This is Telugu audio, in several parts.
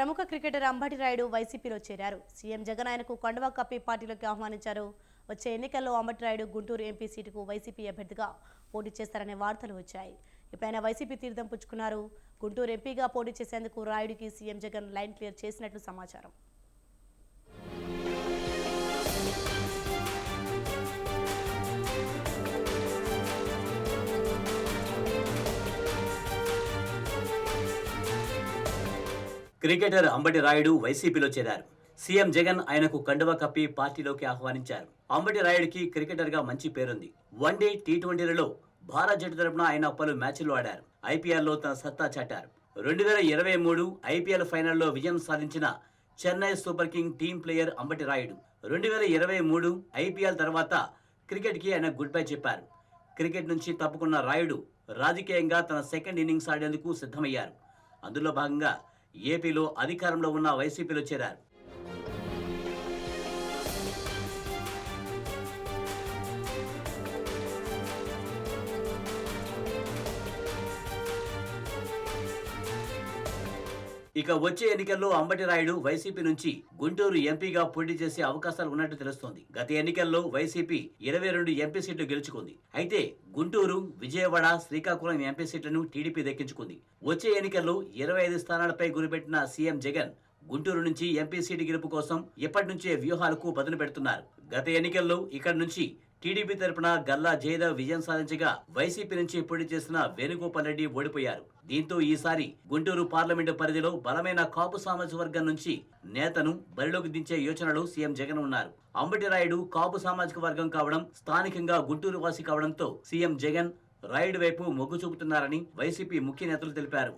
ప్రముఖ క్రికెటర్ అంబటి రాయుడు వైసీపీలో చేరారు. సీఎం జగన్ ఆయనకు కండువా కప్పి పార్టీలోకి ఆహ్వానించారు. వచ్చే ఎన్నికల్లో అంబటి రాయుడు గుంటూరు ఎంపీ సీటుకు వైసీపీ అభ్యర్థిగా పోటీ చేస్తారనే వార్తలు వచ్చాయి. ఇప్పుడైనా వైసీపీ తీర్థం పుచ్చుకున్నారు. గుంటూరు ఎంపీగా పోటీ చేసేందుకు రాయుడికి సీఎం జగన్ లైన్ క్లియర్ చేసినట్లు సమాచారం. క్రికెటర్ అంబటి రాయుడు వైసీపీలో చేరారు. సీఎం జగన్ ఆయనకు కండువా కప్పి పార్టీలోకి ఆహ్వానించారు. అంబటి రాయుడికి క్రికెటర్గా మంచి పేరుంది. వన్డే టీ ట్వంటీలలో భారత్ జట్టు తరపున ఆయన పలు మ్యాచ్లు ఆడారు. ఐపీఎల్లో తన సత్తా చాటారు. రెండు వేల ఇరవై మూడు ఐపీఎల్ ఫైనల్లో విజయం సాధించిన Chennai super king team player Ambati Rayudu రెండు వేల ఇరవై మూడు ఐపీఎల్ తర్వాత క్రికెట్కి ఆయన గుడ్ బై చెప్పారు. క్రికెట్ నుంచి తప్పుకున్న రాయుడు రాజకీయంగా తన సెకండ్ ఇన్నింగ్స్ ఆడేందుకు సిద్ధమయ్యారు. అందులో భాగంగా ఏపీలో అధికారంలో ఉన్న వైసీపీలో చేరారు. ఇక వచ్చే ఎన్నికల్లో అంబటి రాయుడు వైసీపీ నుంచి గుంటూరు ఎంపీగా పోటీ చేసే అవకాశాలు ఉన్నట్టు తెలుస్తోంది. గత ఎన్నికల్లో వైసీపీ ఇరవై రెండు ఎంపీ సీట్లు గెలుచుకుంది. అయితే గుంటూరు విజయవాడ శ్రీకాకుళం ఎంపీ సీట్లను టీడీపీ దక్కించుకుంది. వచ్చే ఎన్నికల్లో ఇరవై ఐదు స్థానాలపై గురిపెట్టిన సీఎం జగన్ గుంటూరు నుంచి ఎంపీ సీటు గెలుపు కోసం ఇప్పటి నుంచే వ్యూహాలకు పదును పెడుతున్నారు. గత ఎన్నికల్లో ఇక్కడి నుంచి టీడీపీ తరపున గల్లా జయదేవ్ విజయం సాధించగా వైసీపీ నుంచి పోటీ చేసిన వేణుగోపాల్ రెడ్డి ఓడిపోయారు. దీంతో ఈసారి గుంటూరు పార్లమెంటు పరిధిలో బలమైన కాపు సామాజిక వర్గం నుంచి నేతను బరిలోకి దించే యోచనలో సీఎం జగన్ ఉన్నారు. అంబటి రాయుడు కాపు సామాజిక వర్గం కావడం స్థానికంగా గుంటూరు వాసి కావడంతో సీఎం జగన్ రాయుడు వైపు మొగ్గు చూపుతున్నారని వైసీపీ ముఖ్య నేతలు తెలిపారు.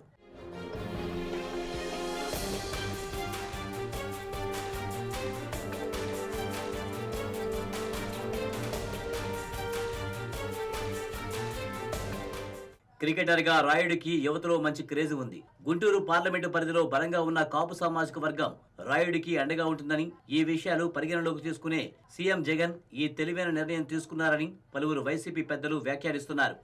క్రికెటర్గా రాయుడికి యువతలో మంచి క్రేజ్ ఉంది. గుంటూరు పార్లమెంటు పరిధిలో బలంగా ఉన్న కాపు సామాజిక వర్గం రాయుడికి అండగా ఉంటుందని ఈ విషయాలు పరిగణలోకి తీసుకునే సీఎం జగన్ ఈ తెలివైన నిర్ణయం తీసుకున్నారని పలువురు వైసీపీ పెద్దలు వ్యాఖ్యానిస్తున్నారు.